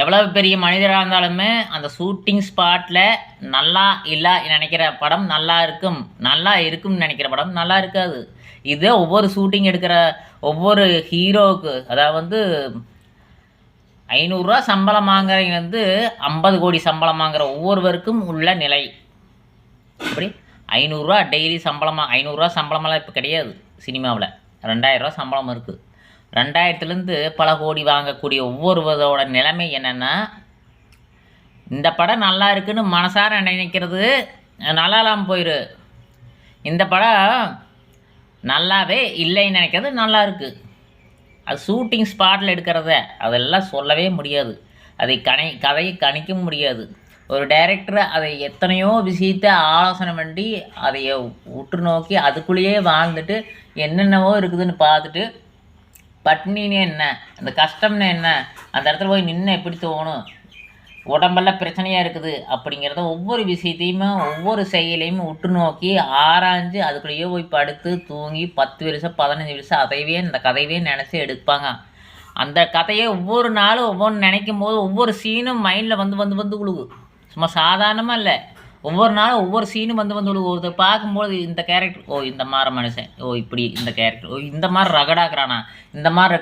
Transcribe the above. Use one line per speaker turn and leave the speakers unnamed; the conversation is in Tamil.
எவ்வளவு பெரிய மனிதராக இருந்தாலுமே அந்த ஷூட்டிங் ஸ்பாட்டில் நல்லா இல்லை நினைக்கிற படம் நல்லா இருக்கும். நல்லா இருக்கும்னு நினைக்கிற படம் நல்லா இருக்காது. இதே ஒவ்வொரு ஷூட்டிங் எடுக்கிற ஒவ்வொரு ஹீரோவுக்கு அதாவது வந்து ஐநூறுரூவா சம்பளம் வாங்குறவங்க வந்து ஐம்பது கோடி சம்பளம் வாங்குற ஒவ்வொருவருக்கும் உள்ள நிலை. அப்படி ஐநூறுரூவா டெய்லி சம்பளமாக ஐநூறுரூவா சம்பளமெல்லாம் இப்போ கிடையாது. சினிமாவில். ரெண்டாயிரரூவா சம்பளம் இருக்குது ரெண்டாயிரத்துலேருந்து பல கோடி வாங்கக்கூடிய ஒவ்வொருவரோட நிலைமை என்னென்னா இந்த படம் நல்லா இருக்குன்னு மனசார நினைக்கிறது நல்லாலாம் போயிரு. இந்த படம் நல்லாவே இல்லைன்னு நினைக்கிறது நல்லா இருக்குது அது ஷூட்டிங் ஸ்பாட்டில் எடுக்கிறத அதெல்லாம் சொல்லவே முடியாது. அதை கணை கதையை கணிக்க முடியாது. ஒரு டைரக்டர் அதை எத்தனையோ விஷயத்தை ஆலோசனை பண்ணி அதை உற்று நோக்கி அதுக்குள்ளேயே வாழ்ந்துட்டு என்னென்னவோ இருக்குதுன்னு பார்த்துட்டு பட்னின்னு என்ன? அந்த கஷ்டம்னு என்ன? அந்த இடத்துல போய் நின்று எப்படி தோணும்? உடம்பெல்லாம் பிரச்சனையாக இருக்குது அப்படிங்கிறத ஒவ்வொரு விஷயத்தையுமே ஒவ்வொரு செயலையும் உற்று நோக்கி ஆராய்ஞ்சு அதுக்குள்ளேயே போய் படுத்து தூங்கி பத்து வருஷம் பதினஞ்சு வருஷம் அதைவே இந்த கதையவே நினச்சி எடுப்பாங்க. அந்த கதையை ஒவ்வொரு நாளும் ஒவ்வொன்று நினைக்கும் போது ஒவ்வொரு சீனும் மைண்டில் வந்து வந்து வந்து விழுகு சும்மா சாதாரணமாக இல்லை. ஒவ்வொரு நாளும் ஒவ்வொரு சீனும் வந்து வந்து ஒருத்தர் பார்க்கும்போது இந்த கேரக்டர் ஓ இந்த மாதிரி மனுஷன். ஓ இப்படி இந்த கேரக்டர் ஓ இந்த மாதிரி ரகடாக்குறானா. இந்த மாதிரி